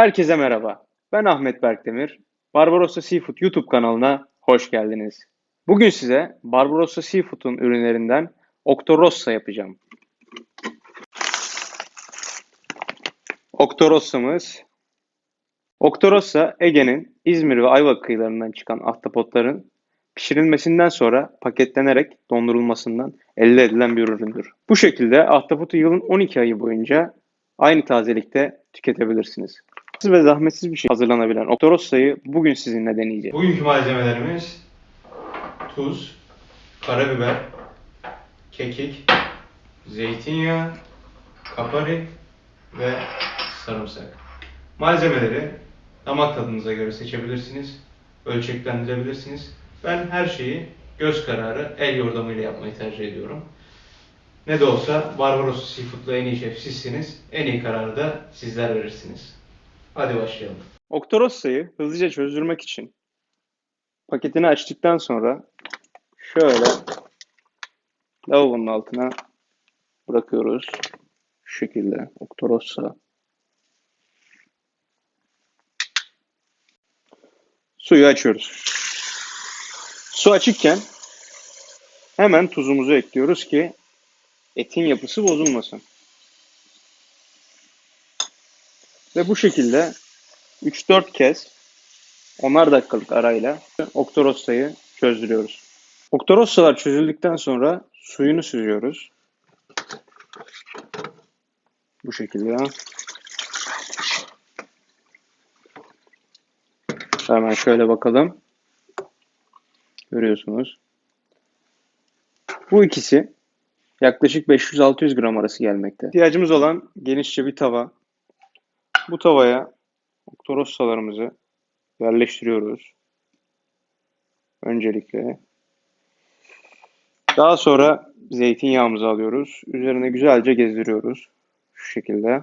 Herkese merhaba. Ben Ahmet Berkdemir. Barbarossa Seafood YouTube kanalına hoş geldiniz. Bugün size Barbarossa Seafood'un ürünlerinden Octorossa yapacağım. Octorossa'mız Octorossa Ege'nin İzmir ve Ayvalık kıyılarından çıkan ahtapotların pişirilmesinden sonra paketlenerek dondurulmasından elde edilen bir üründür. Bu şekilde ahtapotu yılın 12 ayı boyunca aynı tazelikte tüketebilirsiniz. Ve zahmetsiz bir şey hazırlanabilen Octorossa'yı bugün sizinle deneyeceğiz. Bugünkü malzemelerimiz tuz, karabiber, kekik, zeytinyağı, kapari ve sarımsak. Malzemeleri damak tadınıza göre seçebilirsiniz, ölçeklendirebilirsiniz. Ben her şeyi göz kararı, el yordamıyla yapmayı tercih ediyorum. Ne de olsa Barbaros Seafood'la en iyi şef sizsiniz. En iyi kararı da sizler verirsiniz. Hadi başlayalım. Octorossa'yı hızlıca çözdürmek için paketini açtıktan sonra şöyle lavabonun altına bırakıyoruz. Şu şekilde Octorossa. Suyu açıyoruz. Su açıkken hemen tuzumuzu ekliyoruz ki etin yapısı bozulmasın. Ve bu şekilde 3-4 kez 10'ar dakikalık arayla Octorossa'yı çözdürüyoruz. Octorossalar çözüldükten sonra suyunu süzüyoruz. Bu şekilde. Hemen şöyle bakalım. Görüyorsunuz. Bu ikisi yaklaşık 500-600 gram arası gelmekte. İhtiyacımız olan genişçe bir tava. Bu tavaya Octorossalarımızı yerleştiriyoruz. Öncelikle. Daha sonra zeytinyağımızı alıyoruz. Üzerine güzelce gezdiriyoruz. Şu şekilde.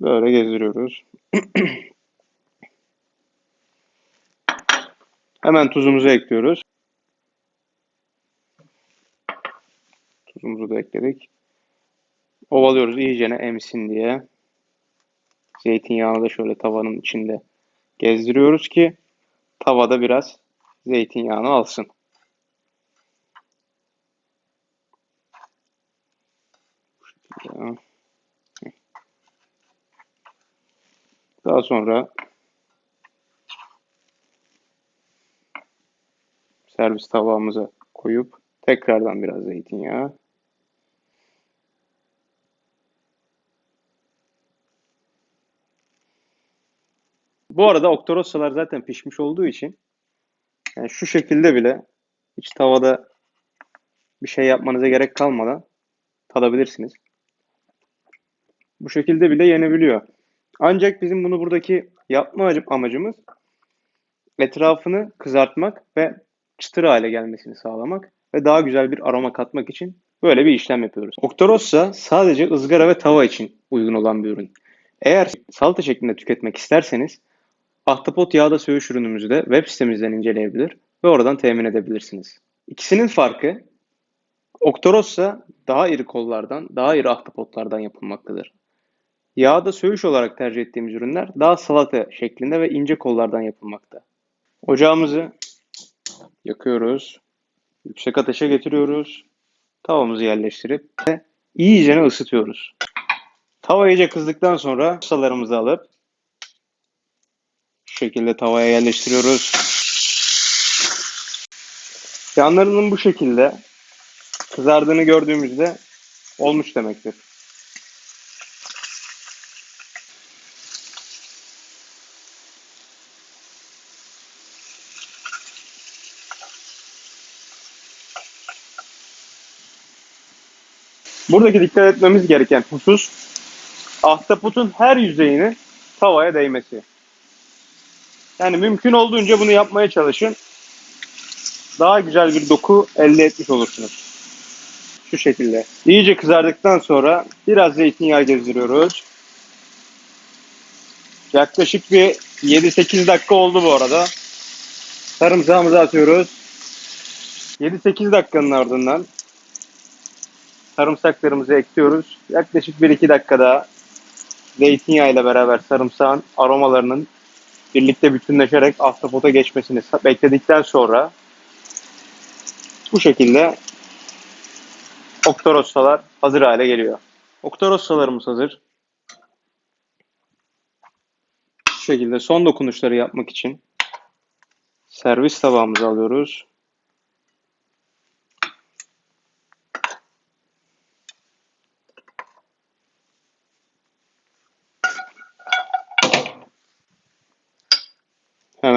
Böyle gezdiriyoruz. Hemen tuzumuzu ekliyoruz. Tuzumuzu da ekledik. Ovalıyoruz iyicene emsin diye. Zeytinyağını da şöyle tavanın içinde gezdiriyoruz ki tavada biraz zeytinyağını alsın. Daha sonra servis tabağımıza koyup tekrardan biraz zeytinyağı Bu arada Octorossalar zaten pişmiş olduğu için yani şu şekilde bile hiç tavada bir şey yapmanıza gerek kalmadan tadabilirsiniz. Bu şekilde bile yenebiliyor. Ancak bizim bunu buradaki yapma amacımız etrafını kızartmak ve çıtır hale gelmesini sağlamak ve daha güzel bir aroma katmak için böyle bir işlem yapıyoruz. Octorossa sadece ızgara ve tava için uygun olan bir ürün. Eğer salata şeklinde tüketmek isterseniz Ahtapot yağda söğüş ürünümüzü de web sitemizden inceleyebilir ve oradan temin edebilirsiniz. İkisinin farkı Octorossa daha iri kollardan, daha iri ahtapotlardan yapılmaktadır. Yağda söğüş olarak tercih ettiğimiz ürünler daha salata şeklinde ve ince kollardan yapılmakta. Ocağımızı yakıyoruz. Yüksek ateşe getiriyoruz. Tavamızı yerleştirip ve iyicene ısıtıyoruz. Tava iyice kızdıktan sonra salarımızı alıp şu şekilde tavaya yerleştiriyoruz. Yanlarının bu şekilde kızardığını gördüğümüzde olmuş demektir. Buradaki dikkat etmemiz gereken husus ahtapotun her yüzeyinin tavaya değmesi. Yani mümkün olduğunca bunu yapmaya çalışın. Daha güzel bir doku elde etmiş olursunuz. Şu şekilde. İyice kızardıktan sonra biraz zeytinyağı gezdiriyoruz. Yaklaşık bir 7-8 dakika oldu bu arada. Sarımsağımızı atıyoruz. 7-8 dakikanın ardından sarımsaklarımızı ekliyoruz. Yaklaşık 1-2 dakika daha zeytinyağı ile beraber sarımsağın aromalarının birlikte bütünleşerek ahtapota geçmesini bekledikten sonra bu şekilde oktorossalar hazır hale geliyor. Oktorossalarımız hazır. Şu şekilde son dokunuşları yapmak için servis tabağımızı alıyoruz.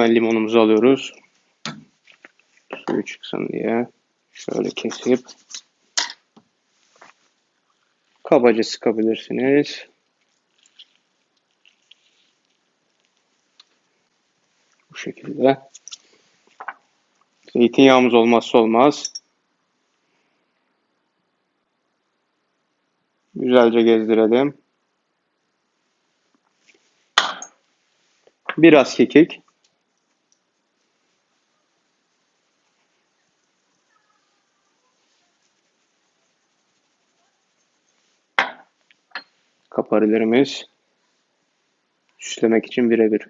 Hemen limonumuzu alıyoruz. Suyu çıksın diye şöyle kesip kabaca sıkabilirsiniz. Bu şekilde. Zeytinyağımız olmazsa olmaz. Güzelce gezdirelim. Biraz kekik. Kaparilerimiz süslemek için birebir.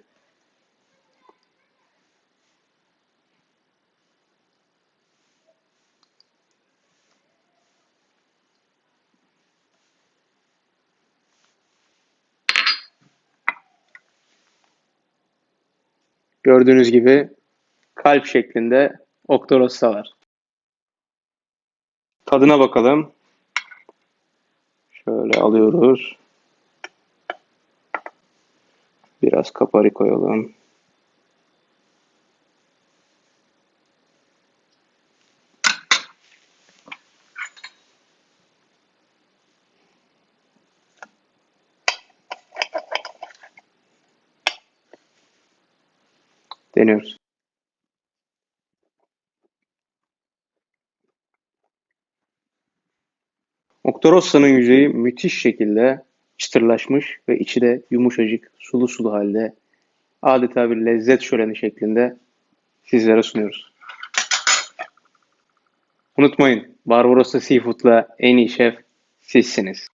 Gördüğünüz gibi kalp şeklinde Octoros'ta var. Tadına bakalım. Şöyle alıyoruz. Biraz kapari koyalım. Deniyoruz. Octorossa'nın yüzeyi müthiş şekilde çıtırlaşmış ve içi de yumuşacık, sulu sulu halde adeta bir lezzet şöleni şeklinde sizlere sunuyoruz. Unutmayın, Barbarossa Seafood'la en iyi şef sizsiniz.